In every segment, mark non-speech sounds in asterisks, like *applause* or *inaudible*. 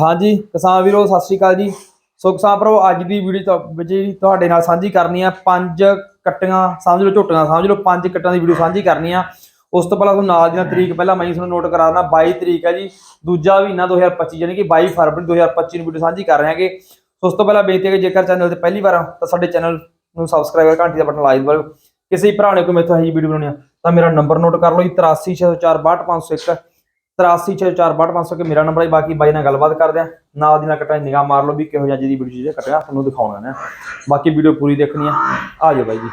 ਹਾਂਜੀ, ਕਿਸਾਨ ਵੀਰੋ, ਸਤਿ ਸ਼੍ਰੀ ਅਕਾਲ ਜੀ। ਸੋ ਕਿਸਾਨ ਭਰਾਵੋ, ਅੱਜ ਦੀ ਵੀਡੀਓ ਤੋਂ ਵਿੱਚ ਤੁਹਾਡੇ ਨਾਲ ਸਾਂਝੀ ਕਰਨੀ ਆ, ਪੰਜ ਕੱਟੀਆਂ ਸਮਝ ਲਓ, ਝੋਟੀਆਂ ਸਮਝ ਲਓ, ਪੰਜ ਕੱਟਾਂ ਦੀ ਵੀਡੀਓ ਸਾਂਝੀ ਕਰਨੀ ਆ। ਉਸ ਤੋਂ ਪਹਿਲਾਂ ਤੁਹਾਨੂੰ ਨਾਲ ਦੀਆਂ ਤਰੀਕ ਪਹਿਲਾਂ ਮੈਂ ਤੁਹਾਨੂੰ ਨੋਟ ਕਰਾ ਦਿੰਦਾ 22 ਤਰੀਕ ਹੈ ਜੀ, ਦੂਜਾ ਮਹੀਨਾ 2025 ਯਾਨੀ ਕਿ 22 ਫਰਵਰੀ 2025 ਨੂੰ ਵੀਡੀਓ ਸਾਂਝੀ ਕਰ ਰਹੇ ਹਾਂਗੇ ਸੋ ਉਸ ਤੋਂ ਪਹਿਲਾਂ ਬੇਨਤੀ ਹੈ ਕਿ ਜੇਕਰ ਚੈਨਲ ਤੇ ਪਹਿਲੀ ਵਾਰ ਤਾਂ ਸਾਡੇ ਚੈਨਲ ਨੂੰ ਸਬਸਕ੍ਰਾਈਬ ਕਰ, ਘੰਟੀ ਦਾ ਬਟਨ ਲਾਈਕ ਕਰੋ ਕਿਸੇ ਭਰਾ ਨੇ ਕੋਈ ਮੈਥੋਂ ਇਹ ਵੀਡੀਓ ਬਣਾਉਣੀ ਆ, ਤਾਂ ਮੇਰਾ ਨੰਬਰ ਨੋਟ ਕਰ ਲਓ ਜੀ 8364628501 8364628500 ਕਿ ਮੇਰਾ ਨੰਬਰ ਹੈ ਬਾਕੀ ਬਾਈ ਨਾਲ ਗੱਲਬਾਤ ਕਰਦੇ ਆ। ਨਾਲ ਦੀ ਨਾਲ ਕਟਾਂ ਨਿਗਾਹ ਮਾਰ ਲਓ ਵੀ ਕਿਹੋ ਜਿਹਾ ਜਿਹਦੀ ਵੀਡੀਓ ਜਿਹੜੇ ਕੱਟਿਆ ਤੁਹਾਨੂੰ ਦਿਖਾਉਣਾ ਨੇ ਬਾਕੀ ਵੀਡੀਓ ਪੂਰੀ ਦੇਖਣੀ ਆ। ਆ ਜਾਓ ਬਾਈ ਜੀ।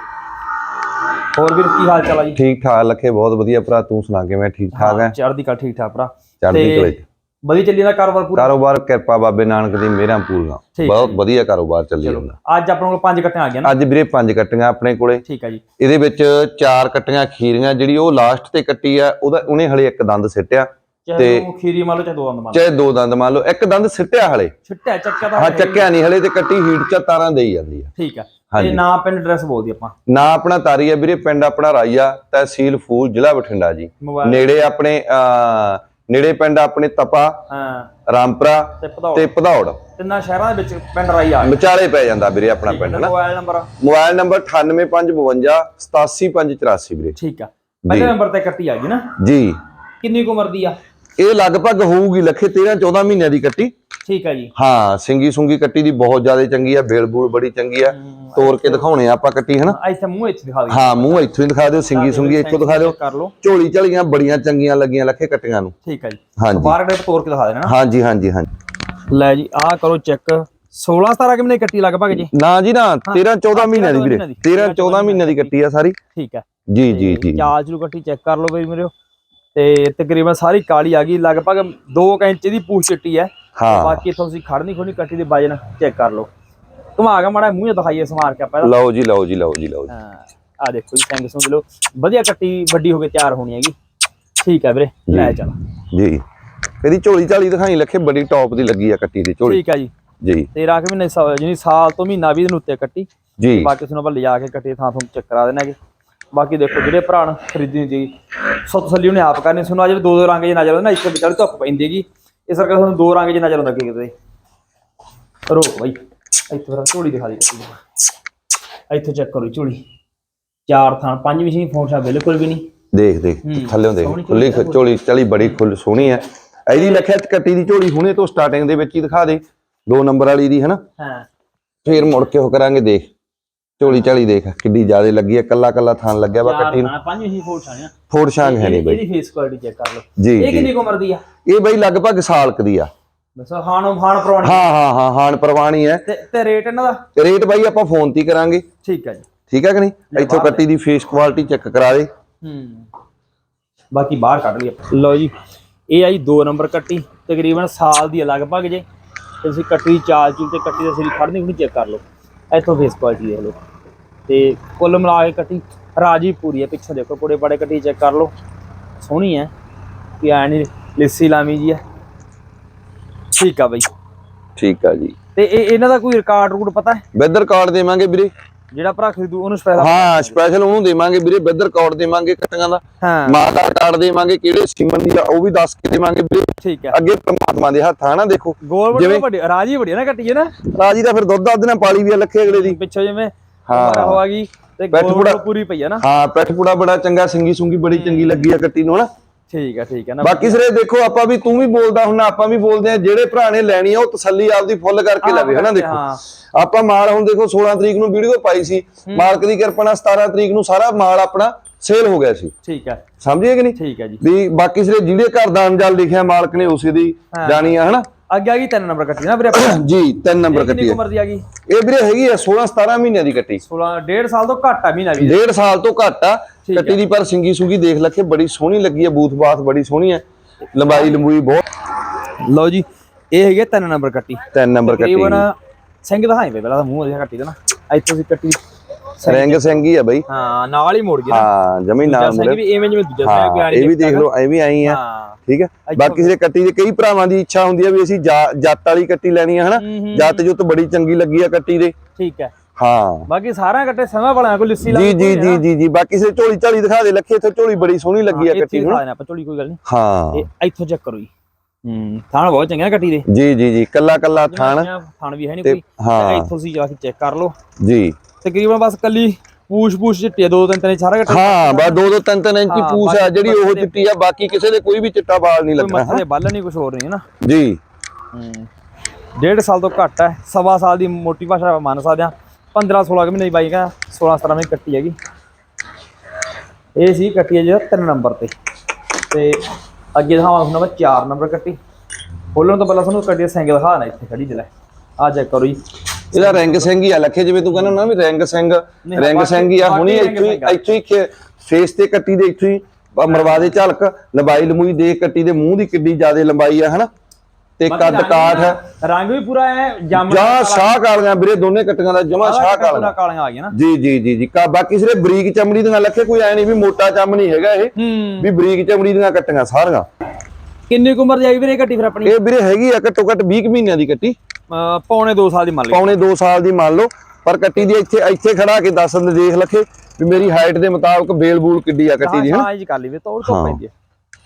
ਹੋਰ ਵੀਰ ਕੀ ਹਾਲ ਚਾਲ ਆ ਜੀ? ਠੀਕ ਠਾਕ ਲੱਖੇ ਬਹੁਤ ਵਧੀਆ ਭਰਾ ਤੂੰ ਸੁਣਾ ਕਿਵੇਂ? ਠੀਕ ਠਾਕ ਹੈ ਚੜ੍ਹਦੀ ਕਾ ਠੀਕ ਠਾਕ ਭਰਾ। ਚੜ੍ਹਦੀ ਕਲੇ। ਵਧੀਆ ਚੱਲੀ ਜਾਂਦਾ ਕਾਰੋਬਾਰ ਪੂਰਾ? ਕਾਰੋਬਾਰ ਕਿਰਪਾ ਬਾਬੇ ਨਾਨਕ ਦੀ ਮਿਹਰਾਂ ਪੂਰੀਆਂ ਬਹੁਤ। ਵਧੀਆ ਕਾਰੋਬਾਰ ਚੱਲੀ ਚਲੋ ਜਾਂਦਾ। ਅੱਜ ਆਪਣੇ ਕੋਲ ਪੰਜ ਕੱਟੀਆਂ ਆ ਗਈਆਂ ਨਾ। ਅੱਜ ਵੀਰੇ ਪੰਜ ਕੱਟੀਆਂ ਆਪਣੇ ਕੋਲੇ। ਠੀਕ ਆ ਜੀ। ਇਹਦੇ ਵਿੱਚ ਚਾਰ ਕੱਟੀਆਂ ਖੀਰੀਆਂ ਜਿਹੜੀ ਉਹ ਲਾਸਟ ਤੇ ਕੱਟੀ ਆ ਉਹਦਾ ਉਹਨੇ ਹਲੇ ਇੱਕ ਦੰਦ ਸਿੱਟਿਆ। ਚਾਹੇ ਤੇ- ਉਹ ਖੀਰੀ ਮੰਨ ਲਓ ਚਾਹੇ ਦੋ ਅੰਦ ਮੰਨ ਲਓ। ਚਾਹੇ ਦੋ ਦੰਦ ਮੰਨ ਲਓ ਇੱਕ ਦੰਦ ਸਿੱਟਿਆ ਹਲੇ। ਛਿੱਟਿਆ ਚੱਕਿਆ ਤਾਂ ਹਾਂ। ਚੱਕਿਆ ਨਹੀਂ ਹਲੇ ਤੇ ਕੱਟੀ ਹੀਟ ਚ ਤਾਰਾਂ ਦੇਈ ਜਾਂਦੀ ਆ। ਠੀਕ ਆ। ਤੇ ਹਾਂਜੀ। ਨਾਂ ਪਿੰਡ ਐਡਰੈਸ ਬੋਲਦੀ ਆਪਾਂ। ਨਾ ਆਪਣਾ ਤਾਰੀ ਆ ਵੀਰੇ ਪਿੰਡ ਆਪਣਾ ਰਾਈਆ ਤਹਿਸੀਲ ਫੂਲ ਜ਼ਿਲ੍ਹਾ ਬਠਿੰਡਾ ਜੀ। ਮੋਬਾਈਲ ਨੇੜੇ ਆਪਣੇ ਅਹ, ਨੇੜੇ ਪਿੰਡ ਆਪਣੇ ਤਪਾ ਹਾਂ। ਰਾਮਪੁਰਾ ਤੇ ਭਦੌੜ। ਤਿੰਨਾਂ ਸ਼ਹਿਰਾਂ ਦੇ ਵਿੱਚ ਪਿੰਡ ਰਾਈ ਆ। ਵਿਚਾਲੇ ਪੈ ਜਾਂਦਾ ਵੀਰੇ ਆਪਣਾ ਪਿੰਡ ਨਾ ਮੋਬਾਈਲ ਨੰਬਰ ਮੋਬਾਈਲ ਨੰਬਰ 9852 87584 ਵੀਰੇ। ਠੀਕ ਆ। ਪਹਿਲੇ ਨੰਬਰ ਤੇ ਕੱਟੀ ਆ ਗਈ ਨਾ? ਜੀ। ਕਿੰਨੀ ਕੁ ਉਮਰ ਦੀ ਆ? ਇਹ ਲਗਭਗ ਹੋਊਗੀ ਲੱਖੇ 13 14 ਮਹੀਨਿਆਂ ਦੀ ਕੱਟੀ। ਠੀਕ ਆ ਜੀ। ਹਾਂ ਸਿੰਗੀ ਸੁੰਗੀ ਕੱਟੀ ਦੀ ਬਹੁਤ ਜ਼ਿਆਦਾ ਚੰਗੀ ਆ ਬੇਲ ਬੂਲ ਬੜੀ ਚੰਗੀ ਆ। ਤੋੜ ਕੇ ਦਿਖਾਉਣੇ ਆ ਆਪਾਂ ਕੱਟੀ ਹਨਾ? ਇੱਥੇ ਮੂੰਹ ਇੱਥੇ ਦਿਖਾ ਦੇ ਹਾਂ ਮੂੰਹ ਇੱਥੋਂ ਹੀ ਦਿਖਾ ਦਿਓ ਸਿੰਗੀ ਸੁੰਗੀ ਇੱਥੋਂ ਦਿਖਾ ਦਿਓ। ਝੋਲੀ ਝਲੀਆਂ ਬੜੀਆਂ ਚੰਗੀਆਂ ਲੱਗੀਆਂ ਲੱਖੇ ਕੱਟੀਆਂ ਨੂੰ। ਠੀਕ ਆ ਜੀ। ਹਾਂਜੀ। ਡੇਟ ਤੋੜ ਕੇ ਦਿਖਾ ਦੇਣਾ। ਹਾਂਜੀ ਹਾਂਜੀ ਹਾਂਜੀ। ਲੈ ਜੀ ਆਹ ਕਰੋ ਚੈੱਕ। 16 17 ਕਿੰਨੇ ਕੱਟੀ ਲਗਭਗ ਜੀ? ਨਾ ਜੀ ਨਾ 13 14 ਮਹੀਨਿਆਂ ਦੀ ਵੀਰੇ। ਮਹੀਨਿਆਂ ਦੀ। 13 14 ਮਹੀਨਿਆਂ ਦੀ ਕੱਟੀ ਆ ਸਾਰੀ। ਠੀਕ ਆ। ਜੀ ਜੀ ਜੀ ਚਾਲ ਚਲੂ ਕੱਟੀ ਚੈੱਕ ਕਰ ਲਓ ਬਈ ਮੇਰੇ ਤੇ ਤਕਰੀਬਨ ਸਾਰੀ ਕਾਲੀ ਆ ਗਈ। ਲਗਭਗ 2 ਇੰਚ ਦੀ ਪੂਛ ਚਿੱਟੀ ਹੈ। ਹਾਂ। ਬਾਕੀ ਇੱਥੋਂ ਤੁਸੀਂ ਖੜਨੀ ਖੋਣੀ ਕੱਟੀ ਦੇ ਵਜਨ ਚੈੱਕ ਕਰ ਲਓ। ਘੁਮਾ ਕੇ ਮਾੜਾ ਮੂੰਹ ਦਿਖਾਈਏ ਸਮਾਰ ਕੇ ਇਹਦਾ। ਲਓ ਜੀ ਲਓ ਜੀ ਲਓ ਜੀ ਲਓ ਜੀ। ਹਾਂ ਆ ਦੇਖੋ ਜੀ ਸੁੰਗ ਲਓ। ਵਧੀਆ ਕੱਟੀ ਵੱਡੀ ਹੋ ਕੇ ਤਿਆਰ ਹੋਣੀ ਹੈਗੀ। ਠੀਕ ਹੈ ਵੀਰੇ ਲੈ ਚੱਲ। ਜੀ। ਇਹਦੀ ਝੋਲੀ ਝਾਲੀ ਦਿਖਾਈ ਲੱਖੇ ਬੜੀ ਟੌਪ ਦੀ ਲੱਗੀ ਆ ਕੱਟੀ ਦੀ ਝੋਲੀ। ਠੀਕ ਹੈ ਜੀ। ਜੀ। 13 ਕੁ ਮਹੀਨੇ ਯਾਨੀ ਸਾਲ ਤੋਂ ਮਹੀਨਾ ਵੀ ਦਿਨ ਉੱਤੇ ਕੱਟੀ। ਜੀ। ਬਾਕੀ ਤੁਹਾਨੂੰ ਆਪਾਂ ਲਿਜਾ ਕੇ ਕੱਟੀ ਥਾਂ ਤੁਹਾਨੂੰ ਚੈੱਕ ਕਰਾ ਦੇਣਾਗੇ ਬਾਕੀ ਦੇਖੋ ਜਿਹੜੇ ਭਰਾ ਨੂੰ ਖਰੀਦਣੀ ਜੀ ਸੋ ਤਸੱਲੀ ਉਹਨੇ ਆਪ ਕਰਨੀ ਸੁਣੋ ਅਜੇ ਦੋ ਦੋ ਰੰਗ ਜੇ ਨਜ਼ਰ ਆਉਂਦੇ ਨਾ ਇੱਕ ਵਿਚਾਲੇ ਧੁੱਪ ਪੈਂਦੀ ਹੈਗੀ। ਇਸ ਕਰਕੇ ਤੁਹਾਨੂੰ ਦੋ ਰੰਗ ਜੇ ਨਜ਼ਰ ਆਉਂਦਾ ਅੱਗੇ ਕਿਤੇ। ਰੋਕ ਬਾਈ। ਇੱਥੇ ਫਿਰ ਝੋਲੀ ਦਿਖਾ ਦੇ ਨੂੰ। ਇੱਥੇ ਚੈੱਕ ਕਰੋ ਝੋਲੀ। ਚਾਰ ਥਾਂ ਪੰਜ ਫੋਨ ਸ਼ਾ ਬਿਲਕੁਲ ਵੀ ਨਹੀਂ। ਦੇਖ ਦੇਖ ਥੱਲੇੋਂ ਦੇਖ। ਖੁੱਲੀ ਝੋਲੀ ਝਾਲੀ ਬੜੀ ਖੁੱਲ ਸੋਹਣੀ ਆ ਇਹਦੀ ਲੱਖੇ ਕੱਟੀ ਦੀ ਝੋਲੀ ਹੁਣੇ ਤੋਂ ਸਟਾਰਟਿੰਗ ਦੇ ਵਿੱਚ ਹੀ ਦਿਖਾ ਦੇ। ਦੋ ਨੰਬਰ ਵਾਲੀ ਦੀ ਹਨਾ? ਹਾਂ। ਫੇਰ ਮੁੜ ਕੇ ਉਹ ਕਰਾਂਗੇ ਦੇਖ। ਝੋਲੀ ਝਾਲੀ ਦੇਖ ਕਿੱਡੀ ਜ਼ਿਆਦਾ ਲੱਗੀ ਆ ਕੱਲਾ ਕੱਲਾ ਥਾਨ ਲੱਗਿਆ ਵਾ ਕੱਟੀ ਨੂੰ। ਪੰਜ ਮਸ਼ੀਨ ਫੋਨ ਸ਼ਾ ਫੋੜ ਸ਼ਾਂਗ ਹੈ ਨਹੀਂ ਬਈ। ਇਹਦੀ ਫੇਸ ਕੁਆਲਿਟੀ ਚੈੱਕ ਕਰ ਲਓ। ਜੀ ਇਹ ਕਿੰਨੀ ਕੁ ਉਮਰ ਦੀ ਆ? ਇਹ ਬਈ ਲਗਭਗ ਸਾਲ ਕੁ ਦੀ ਆ। ਬਸ ਹਾਣੋ ਹਾਣ ਪਰਵਾਣੀ ਹਾਂ ਹਾਂ ਹਾਂ ਹਾਨ ਪ੍ਰਵਾਣੀ ਹੈ। ਤੇ ਰੇਟ ਇਹਨਾਂ ਦਾ? ਰੇਟ ਬਾਈ ਆਪਾਂ ਫੋਨ ਤੇ ਹੀ ਕਰਾਂਗੇ। ਠੀਕ ਹੈ ਜੀ। ਠੀਕ ਹੈ ਕਿ ਨਹੀਂ? ਇੱਥੋਂ ਕੱਟੀ ਦੀ ਫੇਸ ਕੁਆਲਿਟੀ ਚੈੱਕ ਕਰਾ ਦੇ। ਹੂੰ। ਬਾਕੀ ਬਾਹਰ ਕੱਢ ਲਈ ਆਪਾਂ। ਲਓ ਜੀ ਇਹ ਆਈ 2 ਨੰਬਰ ਕੱਟੀ। ਤਕਰੀਬਨ ਸਾਲ ਦੀ ਲਗਭਗ ਜੇ। ਤੁਸੀਂ ਕੱਟੀ ਚਾਲ ਚੂਲ ਤੇ ਕੱਟੀ ਦਾ ਸਰੀ ਖੜਨੀ ਵੀ ਚੈੱਕ ਕਰ ਲਓ। ਇੱਥੋਂ ਫੇਸ ਕੁਆਲਿਟੀ ਦੇਖ ਲਓ। ਤੇ ਕੁੱਲ ਮਿਲਾ ਕੇ ਕੱਟੀ ਰਾਜੀ ਪੂਰੀ ਹੈ ਪਿੱਛੋਂ ਦੇਖੋ ਕੋੜੇ ਬੜੇ ਕੱਟੀ ਚੈੱਕ ਕਰ ਲਓ। ਸੋਹਣੀ ਹੈ ਕਿ ਐ ਨਹੀਂ ਲਿੱਸੀ ਲਾਮੀ ਜੀ ਹੈ। ਠੀਕ ਆ ਬਈ। ਠੀਕ ਆ ਜੀ। ਤੇ ਇਹ ਇਹਨਾਂ ਦਾ ਕੋਈ ਰਿਕਾਰਡ ਰੂਡ ਪਤਾ ਹੈ? ਵੈਦਰ ਕਾਰਡ ਦੇਵਾਂਗੇ ਵੀਰੇ। ਜਿਹੜਾ ਭਰਾ ਖਰੀਦੂ ਉਹਨੂੰ ਸਪੈਸ਼ਲ ਹਾਂ ਸਪੈਸ਼ਲ ਉਹਨੂੰ ਦੇਵਾਂਗੇ ਵੀਰੇ ਵੈਦਰ ਕਾਰਡ ਦੇਵਾਂਗੇ ਕੱਟੀਆਂ ਦਾ। ਹਾਂ। ਮਾਂ ਦਾ ਕਾਰਡ ਦੇਵਾਂਗੇ ਕਿਹੜੇ ਸੀਮਨ ਦੀ ਆ ਉਹ ਵੀ ਦੱਸ ਕੇ ਦੇਵਾਂਗੇ ਵੀਰੇ। ਠੀਕ ਹੈ। ਅੱਗੇ ਪ੍ਰਮਾਤਮਾ ਦੇ ਹੱਥ ਆ ਨਾ ਦੇਖੋ। ਗੋਲ ਵੱਡੀ ਰਾਜੀ ਵੱਡੀ ਨਾ ਕੱਟੀ ਹੈ ਨਾ? ਰਾਜੀ ਦਾ ਫਿਰ ਦੁੱਧ ਦੱਧ ਨਾਲ ਪਾਲੀ ਵੀ ਆ ਲੱਖੇ ਅਗਲੇ ਦੀ। ਪਿੱਛੇ ਜਿਵੇਂ ਹਾਂ। ਹਾਂ ਹੋ ਗਈ ਤੇ ਗੋਲ ਪੂਰੀ ਪਈ ਹੈ ਨਾ। ਹਾਂ ਪੈਠ ਪੂੜਾ ਬੜਾ ਚੰਗਾ ਸਿੰਗੀ ਸੁੰਗੀ ਬੜੀ ਚੰਗੀ ਲੱਗੀ ਆ ਕੱਟੀ ਨੂੰ ਹਨਾ? ਠੀਕ ਹੈ ਠੀਕ ਹੈ ਨਾ ਬਾਕੀ ਸਿਰੇ ਦੇਖੋ ਆਪਾਂ ਵੀ ਤੂੰ ਵੀ ਬੋਲਦਾ ਹੁਣ ਆਪਾਂ ਵੀ ਬੋਲਦੇ ਆ ਜਿਹੜੇ ਭਰਾ ਨੇ ਲੈਣੀ ਆ ਉਹ ਤਸੱਲੀ ਆਪਦੀ ਫੁੱਲ ਕਰਕੇ ਲਵੇ ਹਨਾ ਦੇਖੋ। ਆਪਾਂ ਮਾਲ ਹੁਣ ਦੇਖੋ 16 ਤਰੀਕ ਨੂੰ ਵੀਡੀਓ ਪਾਈ ਸੀ ਮਾਲਕ ਦੀ ਕਿਰਪਾ ਨਾਲ 17 ਤਰੀਕ ਨੂੰ ਸਾਰਾ ਮਾਲ ਆਪਣਾ ਸੇਲ ਹੋ ਗਿਆ ਸੀ। ਠੀਕ ਹੈ ਸਮਝੇ ਕਿ ਨਹੀਂ? ਠੀਕ ਹੈ ਜੀ। ਵੀ ਬਾਕੀ ਸਿਰੇ ਜਿਹੜੇ ਘਰ ਦਾ ਅੰਜਾਲ ਲਿਖਿਆ ਮਾਲਕ ਨੇ ਉਸੇ ਦੀ ਜਾਣੀ ਆ ਹਨਾ? ਅੱਗੇ ਆ ਗਈ ਤਿੰਨ ਨੰਬਰ ਕੱਟੀ ਨਾ ਵੀਰੇ ਜੀ ਤਿੰਨ ਨੰਬਰ ਕਿੰਨੀ ਕੱਟੀ ਕੁ ਹੈ ਉਮਰ ਦੀ ਆ ਗਈ? ਇਹ ਵੀਰੇ ਹੈਗੀ ਆ 16 17 ਮਹੀਨਿਆਂ ਦੀ ਕੱਟੀ। 16 ਡੇਢ ਸਾਲ ਤੋਂ ਘੱਟ ਆ ਮਹੀਨਾ ਵੀ ਡੇਢ ਸਾਲ ਤੋਂ ਘੱਟ ਆ। ਕੱਟੀ ਦੀ ਪਰ ਸਿੰਗੀ ਸੁੰਗੀ ਦੇਖ ਲੱਖੇ ਬੜੀ ਸੋਹਣੀ ਲੱਗੀ ਆ ਬੂਥ ਬਾਥ ਬੜੀ ਸੋਹਣੀ ਆ। ਲੰਬਾਈ ਲੰਬੂਈ ਬਹੁਤ। ਲਓ ਜੀ ਇਹ ਹੈਗੇ ਤਿੰਨ ਨੰਬਰ ਕੱਟੀ। ਤਿੰਨ ਨੰਬਰ ਕੱਟੀ ਤਕਰੀਬਨ ਸਿੰਘ ਦਿਖਾਈ ਵੇ ਪਹਿਲਾਂ ਤਾਂ ਮੂੰਹ ਉਹਦੀ ਕੱਟੀ ਦਾ ਨਾ। ਇੱਥੋਂ ਸੀ ਕੱਟੀ। ਰੰਗ ਸਿੰਘੀ ਆ ਬਈ। ਹਾਂ ਨਾਲ ਹੀ ਮੋੜ ਨਾ। ਹਾਂ ਜਮੀ ਨਾਲ ਸਿੰਘ ਮੁੜੇ। ਵੀ ਐਵੇਂ ਜਿਵੇਂ ਦੂਜਾ ਸਿੰਘ ਹਾਂ ਬਿਆਨੀ ਇਹ ਵੀ ਦੇਖ ਲਓ ਐ ਵੀ ਆਈ ਆ। ਹਾਂ। ਠੀਕ ਹੈ? ਬਾਕੀ ਸਿਰੇ ਕੱਟੀ ਦੇ ਕਈ ਭਰਾਵਾਂ ਦੀ ਇੱਛਾ ਹੁੰਦੀ ਆ ਵੀ ਅਸੀਂ ਜੱਤ ਵਾਲੀ ਕੱਟੀ ਲੈਣੀ ਹਨਾ? ਹੂੰ, ਹੂੰ, ਜੱਤ ਜੁੱਤ ਬੜੀ ਚੰਗੀ ਲੱਗੀ ਆ ਕੱਟੀ ਦੇ। ਠੀਕ ਹੈ। ਹਾਂ। ਬਾਕੀ ਸਾਰਿਆਂ ਕੱਟੇ ਸਮਾਂ ਵਾਲਿਆਂ ਕੋਲ ਲਿੱਸੀ ਲਾ ਜੀ ਜੀ ਜੀ ਜੀ ਜੀ। ਬਾਕੀ ਸਿਰੇ ਝੋਲੀ ਝਾਲੀ ਦਿਖਾ ਦੇ ਲੱਖੇ ਇੱਥੇ ਝੋਲੀ ਬੜੀ ਸੋਹਣੀ ਲੱਗੀ ਆ ਕੱਟੀ ਨੂੰ ਆਪਾਂ ਝੋਲੀ ਕੋਈ ਗੱਲ ਨਹੀਂ। ਹਾਂ। ਇਹ ਇੱਥੋਂ ਚੈੱਕ ਕਰੋ ਜੀ। ਹੂੰ ਥਾਣ ਬਹੁਤ ਚੰਗੇ ਕੱਟੀ ਦੇ। ਜੀ ਜੀ ਜੀ। ਕੱਲਾ ਕੱਲਾ ਥਣ। ਥਾਣ ਵੀ ਹੈ ਨਹੀਂ ਕੋਈ। ਹਾਂ। ਇੱਥੋਂ ਤੁਸੀਂ ਜਾ ਕੇ ਚੈੱਕ ਕਰ ਲਓ। ਜੀ। ਤਕਰੀਬਨ ਬਸ ਕੱਲੀ ਪੂਛ ਪੂਛ ਚਿੱਟੀ ਆ, ਦੋ ਤਿੰਨ ਤਿੰਨ ਸਾਰਾ ਕੱਟਾ ਹਾਂ ਬਸ ਦੋ ਦੋ ਤਿੰਨ ਤਿੰਨ ਇੰਚੀ ਹਾਂ, ਪੂਛ ਆ ਬਾਕੀ ਜਿਹੜੀ ਉਹ ਚਿੱਟੀ ਆ ਬਾਕੀ ਕਿਸੇ ਦੇ ਕੋਈ ਵੀ ਚਿੱਟਾ ਬਾਲ ਨਹੀਂ ਕੋਈ ਲੱਗਣਾ ਮੱਥੇ ਦੇ ਬੱਲ ਨਹੀਂ ਕੁਝ ਹੋਰ ਨਹੀਂ ਹੈ ਨਾ। ਜੀ। ਹੂੰ। ਡੇਢ ਸਾਲ ਤੋਂ ਘੱਟ ਹੈ ਸਵਾ ਸਾਲ ਦੀ ਮੋਟੀ ਭਾਸ਼ਾ ਮੰਨ ਸਕਦੇ ਆ 15 16 ਕੁ ਮਹੀਨੇ ਦੀ ਬਾਈ ਕਹਿੰਦਾ 16 17 ਮਹੀਨੇ ਕੱਟੀ ਹੈਗੀ। ਇਹ ਸੀ ਕੱਟੀ ਹੈ ਜਿਹੜਾ 3 ਨੰਬਰ ਤੇ। ਤੇ ਅੱਗੇ ਦਿਖਾਵਾਂ ਤੁਹਾਨੂੰ ਮੈਂ 4 ਨੰਬਰ ਕੱਟੀ। ਖੋਲਣ ਤੋਂ ਪਹਿਲਾਂ ਤੁਹਾਨੂੰ ਕੱਟੀ ਦਾ ਸਿੰਗਲ ਦਿਖਾਣਾ ਇੱਥੇ ਖੜੀ ਜਲਾ ਆ ਚੈੱਕ ਕਰੋ ਜੀ। ਇਹਦਾ ਰੰਗ ਸਿੰਘ ਹੀ ਆ ਲੱਖੇ ਜਿਵੇਂ ਤੂੰ ਕਹਿੰਦਾ ਨਾ ਵੀ ਰੰਗ ਸਿੰਘ ਬਾਕੀ- ਸਿੰਘ ਹੀ ਆ ਹੁਣੀ ਇੱਥੋਂ। ਇੱਥੋਂ ਹੀ ਫੇਸ ਤੇ ਕੱਟੀ ਦੇ ਇੱਥੋਂ ਹੀ ਮਰਵਾ ਦੇ ਝਲਕ ਲੰਬਾਈ ਲੰਮੂਈ ਦੇ ਕੱਟੀ ਦੇ ਮੂੰਹ ਦੀ ਕਿੱਡੀ ਜ਼ਿਆਦਾ ਲੰਬਾਈ ਆ ਹਨਾ? ਤੇ ਕੱਦ ਕਾਠ ਰੰਗ ਵੀ ਪੂਰਾ ਹੈ ਜਾਮਣ ਜਾਂ ਸ਼ਾਹ ਕਾਲੀਆਂ ਵੀਰੇ ਦੋਨੇ ਕੱਟੀਆਂ ਦਾ ਜਮਾ ਸ਼ਾਹ ਕਾਲੀਆਂ। ਕਾਲੀਆਂ ਆ ਗਈਆਂ ਨਾ। ਜੀ ਜੀ ਜੀ ਜੀ ਕਾ- ਬਾਕੀ ਸਿਰੇ ਬਰੀਕ ਚਮੜੀ ਦੀਆਂ ਲੱਖੇ ਕੋਈ ਐ ਨਹੀਂ ਵੀ ਮੋਟਾ ਚਮ ਨਹੀਂ ਹੈਗਾ ਇਹ ਵੀ ਬਰੀਕ ਚਮੜੀ ਦੀਆਂ ਕੱਟੀਆਂ ਸਾਰੀਆਂ। ਕਿੰਨੀ ਕੁ ਉਮਰ ਦੀ ਆਈ ਵੀਰੇ ਕੱਟੀ ਫਿਰ ਆਪਣੀ? ਇਹ ਵੀਰੇ ਹੈਗੀ ਆ ਘੱਟੋ ਘੱਟ 20 ਕੁ ਮਹੀਨਿਆਂ ਦੀ ਕੱਟੀ ਪੌਣੇ 2 ਸਾਲ ਦੀ ਮੰਨ ਲਈ ਪੌਣੇ 2 ਸਾਲ ਦੀ ਮੰਨ ਲਓ। ਪਰ ਕੱਟੀ ਦੀ ਇੱਥੇ ਇੱਥੇ ਖੜਾ ਕੇ ਦੱਸ ਦਿੰਦੇ ਦੇਖ ਲੱਖੇ ਵੀ ਮੇਰੀ ਹਾਈਟ ਦੇ ਮੁਤਾਬਕ ਬੇਲ ਬੂਲ ਕਿੱਡੀ ਆ ਕੱਟੀ ਦੀ ਹਨਾ? ਹਾਂ ਜੀ ਕਰ ਲਈ ਵੀ ਤੋੜ ਤੋਂ ਪੈਂਦੀ ਹੈ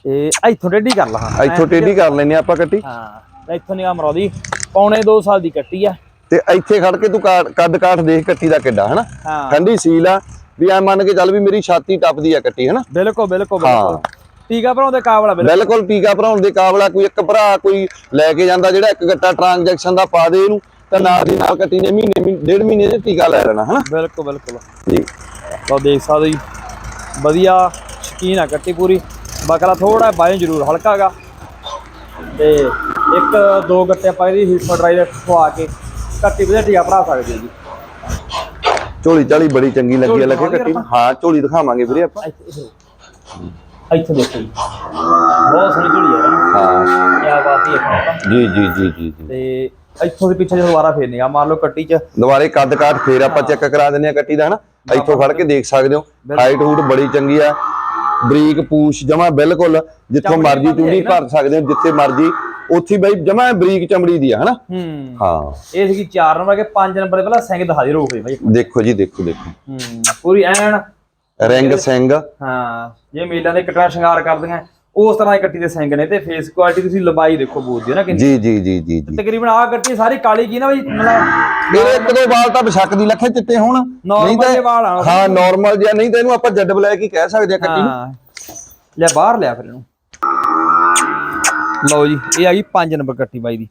ਇਹ ਇੱਥੋਂ ਡੇਢੀ ਕਰ ਲਾ ਹਾਂ। ਇੱਥੋਂ ਟੇਢੀ ਕਰ ਲੈਨੇ ਆਪਾਂ ਕੱਟੀ ਹਾਂ ਇੱਥੋਂ ਨਿਗਾਹ ਮਰੋਦੀ ਪੌਣੇ 2 ਸਾਲ ਦੀ ਕੱਟੀ ਆ। ਤੇ ਇੱਥੇ ਖੜ ਕੇ ਤੂੰ ਕੱਦ ਕਾਠ ਦੇਖ ਕੱਟੀ ਦਾ ਕਿੱਡਾ ਹਨਾ? ਹਾਂ। ਠੰਡੀ ਸੀਲ ਆ। ਵੀ ਐ ਮੰਨ ਕੇ ਚੱਲ ਵੀ ਮੇਰੀ ਛਾਤੀ ਟੱਪਦੀ ਆ ਕੱਟੀ ਹਨਾ? ਬਿਲਕੁਲ ਬਿਲਕੁਲ ਹਾਂ। ਬਿਲਕੁਲ। ਟੀਕਾ ਭਰਾਉਂਦੇ ਕਾਬਲਾ ਬਿਲਕੁਲ। ਬਿਲਕੁਲ ਟੀਕਾ ਭਰਾਉਣ ਦੇ ਕਾਬਲਾ ਕੋਈ ਇੱਕ ਭਰਾ ਕੋਈ ਲੈ ਕੇ ਜਾਂਦਾ ਜਿਹੜਾ ਇੱਕ ਗੱਟਾ ਟ੍ਰਾਂਜੈਕਸ਼ਨ ਦਾ ਪਾ ਦੇ ਇਹਨੂੰ ਤਾਂ ਨਾਲ ਦੀ ਨਾਲ ਕੱਟੀ ਨੇ ਮਹੀਨੇ ਡੇਢ ਮਹੀਨੇ ਦੇ ਟੀਕਾ ਲੈ ਲੈਣਾ ਹਨਾ? ਬਿਲਕੁਲ ਬਿਲਕੁਲ। ਜੀ। ਲਓ ਦੇਖ ਸਕਦੇ ਜੀ ਵਧੀਆ ਸ਼ਕੀਨ ਆ ਕੱਟੀ ਪੂਰੀ। ਬਕਰਾ ਥੋੜਾ ਬਾਇਓ ਜ਼ਰੂਰ ਹਲਕਾ ਗਾ। ਤੇ ਇੱਕ ਦੋ ਗੱਟੇ ਆਪਾਂ ਇਹਦੀ ਹਿੱਪ ਡਰਾਈਵਰ ਖਵਾ ਕੇ ਕੱਟੀ ਵਧੀਆ ਟੀਕਾ ਭਰਾ ਸਕਦੇ ਜੀ। ਝੋਲੀ ਝਾਲੀ ਬੜੀ ਚੰਗੀ ਲੱਗੀ ਲੱਗੇ ਕੱਟੀ। ਹਾਂ ਝੋਲੀ ਦਿਖਾਵਾਂਗੇ ਵੀਰੇ ਆਪਾਂ। ਇੱਥੇ ਦੇਖੋ ਜੀ। ਬਹੁਤ ਸੋਹਣੀ ਝੋਲੀ ਹੈ। ਨਾ ਹਾਂ। ਕੀ ਬਾਤ ਹੀ ਹੈ ਜੀ ਜੀ ਜੀ ਜੀ ਜੀ। ਤੇ ਇੱਥੋਂ ਦੇ ਪਿੱਛੇ ਜਦੋਂ ਦੁਬਾਰਾ ਫੇਰ ਨਿਗਾ ਮਾਰ ਲਓ ਕੱਟੀ 'ਚ ਦੁਬਾਰੇ ਕੱਦ ਕਾਠ ਫੇਰ ਆਪਾਂ ਚੈੱਕ ਕਰਾ ਦਿੰਨੇ ਆ ਕੱਟੀ ਦਾ ਹਨਾ? ਇੱਥੋਂ ਫੜ ਕੇ ਦੇਖ ਸਕਦੇ ਹੋ। ਹਾਈਟ ਹੂਟ ਬੜੀ ਚੰਗੀ ਆ। ਬਰੀਕ ਪੂਛ ਜਮਾ ਬਿਲਕੁਲ ਜਿੱਥੋਂ ਮਰਜ਼ੀ ਚੂੜੀ। ਭਰ ਸਕਦੇ ਹੋ ਜਿੱਥੇ ਮਰਜ਼ੀ। ਉੱਥੇ ਬਈ ਜਮਾ ਬਰੀਕ ਚਮੜੀ ਦੀ ਆ ਹਨਾ? ਹੂੰ। ਹਾਂ। ਇਹ ਸੀਗੀ 4 ਨੰਬਰ ਕੇ 5 ਨੰਬਰ ਦੇ ਪਹਿਲਾਂ ਸਿੰਘ ਦਿਖਾ ਦੇ ਰੋਕ ਦੇ ਬਾਈ ਦੇਖੋ ਜੀ ਦੇਖੋ ਦੇਖੋ। ਹੂੰ। ਪੂਰੀ ਐਨ ਰਿੰਗ ਸਿੰਘ ਹਾਂ ਜੇ ਮੇਲਾਂ ਦੇ ਕਟੜਾ ਸ਼ਿੰਗਾਰ ਕਰਦੀਆਂ ਉਸ ਤਰ੍ਹਾਂ ਦੀ ਕੱਟੀ ਦੇ ਸਿੰਘ ਨੇ ਤੇ ਫੇਸ ਕੁਆਲਿਟੀ ਤੁਸੀਂ ਲੰਬਾਈ ਦੇਖੋ ਬੂਤ ਦੀ ਨਾ ਕਿੰਨੀ। ਜੀ ਜੀ ਜੀ ਜੀ ਜੀ। ਤਕਰੀਬਨ ਆਹ ਕੱਟੀ ਸਾਰੀ ਕਾਲੀ ਕੀ ਨਾ ਬਈ ਮਤਲਬ ਮੇਰੇ ਇੱਕ ਦੋ ਵਾਲ ਤਾਂ ਬਸ਼ੱਕ ਦੀ ਲੱਖੇ ਚਿੱਟੇ ਹੋਣ। ਨਹੀਂ ਆ। ਹਾਂ ਨਾਰਮਲ ਜਿਹਾ ਨਹੀਂ ਤਾਂ ਇਹਨੂੰ ਆਪਾਂ ਜੱਡ ਬਲੈਕ ਹੀ ਕਹਿ ਸਕਦੇ ਆ ਕੱਟੀ ਨੂੰ। ਹਾਂ। ਲੈ ਬਾਹਰ ਲਿਆ ਫਿਰ ਇਹਨੂੰ। ਲਓ ਜੀ ਇਹ ਆ ਗਈ 5 ਨੰਬਰ ਕੱਟੀ ਬਾਈ ਦੀ।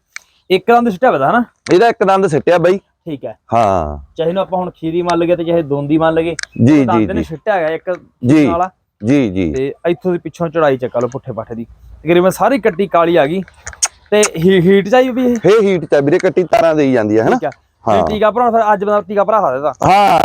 ਇੱਕ ਦੰਦ ਸਿੱਟਿਆ ਵਦਾ ਹਨਾ? ਇਹਦਾ ਇੱਕ ਦੰਦ ਸਿੱਟਿਆ ਬਈ। ਠੀਕ ਹੈ। ਹਾਂ। ਚਾਹੇ ਨੂੰ ਆਪਾਂ ਹੁਣ ਖੀਰੀ ਮੰਨ ਲਈਏ ਤੇ ਚਾਹੇ ਦੋਂਦੀ ਮੰਨ ਲਈਏ ਜੀ ਜੀ ਦੰਦ ਨੇ ਜੀ। ਸਿੱਟਿਆ ਹੈਗਾ ਇੱਕ ਜੀ ਵਾਲਾ। ਜੀ ਜੀ। ਤੇ ਇੱਥੋਂ ਦੀ ਪਿੱਛੋਂ ਚੜਾਈ ਚੱਕਾ ਲਓ ਪੁੱਠੇ ਪਾਠੇ ਦੀ। ਤਕਰੀਬਨ ਸਾਰੀ ਕੱਟੀ ਕਾਲੀ ਆ ਗਈ। ਤੇ ਹੀਟ ਚਾਹੀ ਵੀ ਇਹ? ਹੀਟ ਆ ਵੀਰੇ ਕੱਟੀ ਤਾਰਾਂ ਦੇਈ ਜਾਂਦੀ ਹੈ ਹਨਾ? ਠੀਕ ਆ ਹਾਂ। ਟੀਕਾ ਭਰਾਉਣਾ ਫਿਰ ਅੱਜ ਬੰਦਾ ਟੀਕਾ ਭਰਾ ਸਕਦਾ ਹਾਂ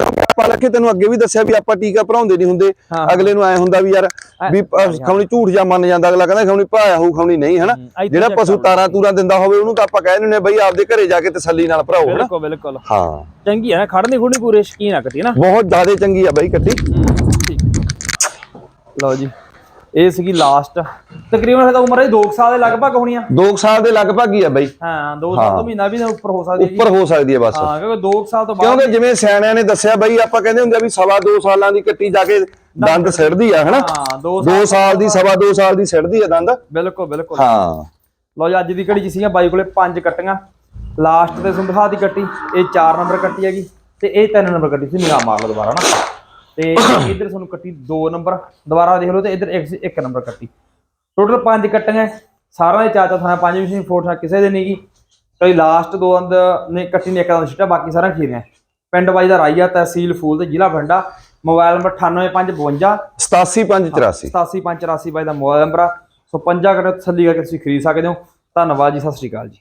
ਆਪਾਂ ਤੈਨੂੰ ਅੱਗੇ ਵੀ ਦੱਸਿਆ ਵੀ ਆਪਾਂ ਟੀਕਾ ਭਰਾਉਂਦੇ ਨਹੀਂ ਹੁੰਦੇ। ਅਗਲੇ ਨੂੰ ਐ ਹੁੰਦਾ ਵੀ ਯਾਰ ਵੀ ਖਮਣੀ ਝੂਠ ਜਾਂ ਮੰਨ ਜਾਂਦਾ ਅਗਲਾ ਕਹਿੰਦਾ ਖਮਣੀ ਭਾਇਆ ਹੋਊ ਖਮਣੀ ਨਹੀਂ ਹਨਾ? ਜਿਹੜਾ ਪਸ਼ੂ। ਤਾਰਾਂ ਤੂਰਾਂ ਦਿੰਦਾ ਹੋਵੇ ਉਹਨੂੰ ਤਾਂ ਆਪਾਂ ਕਹਿ ਦਿੰਦੇ ਬਈ ਆਪਦੇ ਘਰੇ ਜਾ ਕੇ ਤਸੱਲੀ ਨਾਲ ਭਰਾਓ ਹਨਾ? ਬਿਲਕੁਲ ਬਿਲਕੁਲ। ਹਾਂ। ਚੰਗੀ ਹੈ ਨਾ ਖੜਨੀ ਖੁੜਨੀ ਪੂਰੇ ਸ਼ਕੀਨ ਆ ਕੱਟੀ ਨਾ। ਬਹੁਤ ਜ਼ਿਆਦਾ ਚੰਗੀ ਆ ਬਾਈ ਕੱਟੀ। ਲਓ ਜੀ। ਇਹ ਸੀਗੀ ਲਾਸਟ ਤਕਰੀਬਨ ਤਾਂ ਉਮਰ ਇਹ 2 ਸਾਲ ਦੇ ਲਗਭਗ ਹੋਣੀ ਆ 2 ਸਾਲ ਦੇ ਲਗਭਗ ਹੀ ਆ ਬਾਈ। ਹਾਂ 2 ਸਾਲ ਤੋਂ ਮਹੀਨਾ ਵੀ ਨਾ ਉੱਪਰ ਹੋ ਸਕਦੀ ਹੈ ਉੱਪਰ ਹੋ ਸਕਦੀ ਹੈ ਬਸ। ਹਾਂ ਕਿਉਂਕਿ 2 ਸਾਲ ਤੋਂ ਬਾਅਦ ਕਿਉਂਕਿ ਜਿਵੇਂ ਸਿਆਣਿਆਂ ਨੇ ਦੱਸਿਆ ਬਈ ਆਪਾਂ ਕਹਿੰਦੇ ਹੁੰਦੇ ਆ ਵੀ ਸਵਾ 2 ਸਾਲਾਂ ਦੀ ਕੱਟੀ ਜਾ ਕੇ ਦੰਦ ਸਿੜਦੀ ਆ ਹਨਾ? ਹਾਂ 2 2 ਸਾਲ ਦੀ ਸਵਾ 2 ਸਾਲ ਦੀ ਸਿੜਦੀ ਆ ਦੰਦ। ਬਿਲਕੁਲ ਬਿਲਕੁਲ। ਹਾਂ। ਲਓ ਜੀ ਅੱਜ ਦੀ ਘੜੀ ਚ ਸੀਗਾ ਬਾਈ ਕੋਲੇ ਪੰਜ ਕੱਟੀਆਂ। ਲਾਸਟ ਤੇ ਸੁੰਭਾ ਦੀ ਕੱਟੀ ਇਹ 4 ਨੰਬਰ ਕੱਟੀ ਹੈਗੀ ਤੇ ਇਹ 3 ਨੰਬਰ ਕੱਟੀ ਸੀ ਨਿਗਾਹ ਮਾਰ ਲਓ ਦੁਬਾਰਾ ਨਾ ਤੇ *coughs* ਇੱਧਰ ਤੁਹਾਨੂੰ ਕੱਟੀ 2 ਨੰਬਰ ਦੁਬਾਰਾ ਦੇਖ ਲਓ ਤੇ ਇੱਧਰ 1 ਨੰਬਰ ਕੱਟੀ। ਟੋਟਲ ਪੰਜ ਕੱਟੀਆਂ ਸਾਰਿਆਂ ਦੇ ਚਾਚਾ ਥਾਣਾ ਪੰਜ ਮਸ਼ੀਨ ਫੋਟੋ ਕਿਸੇ ਦੇ ਨਹੀਂਗੀ। ਕੋਈ ਲਾਸਟ ਦੋ ਅੰਦ ਨੇ ਕੱਟੀ ਨੇ ਇੱਕ ਦੰਦ ਛਿੱਟਾ ਬਾਕੀ ਸਾਰਾ ਖੀਰੀਆਂ। ਪਿੰਡ ਬਾਈ ਦਾ ਰਾਈਆ ਤਹਿਸੀਲ ਫੂਲ ਤੇ ਜ਼ਿਲ੍ਹਾ ਬਠਿੰਡਾ ਮੋਬਾਈਲ ਨੰਬਰ 98552 87584 87584 ਬਾਈ ਦਾ ਮੋਬਾਈਲ ਨੰਬਰ ਆ। ਸੋ ਪੰਜਾਂ ਕੱਟ ਤਸੱਲੀ ਕਰਕੇ ਤੁਸੀਂ ਖਰੀਦ ਸਕਦੇ ਹੋ। ਧੰਨਵਾਦ ਜੀ ਸਤਿ ਸ਼੍ਰੀ ਅਕਾਲ ਜੀ।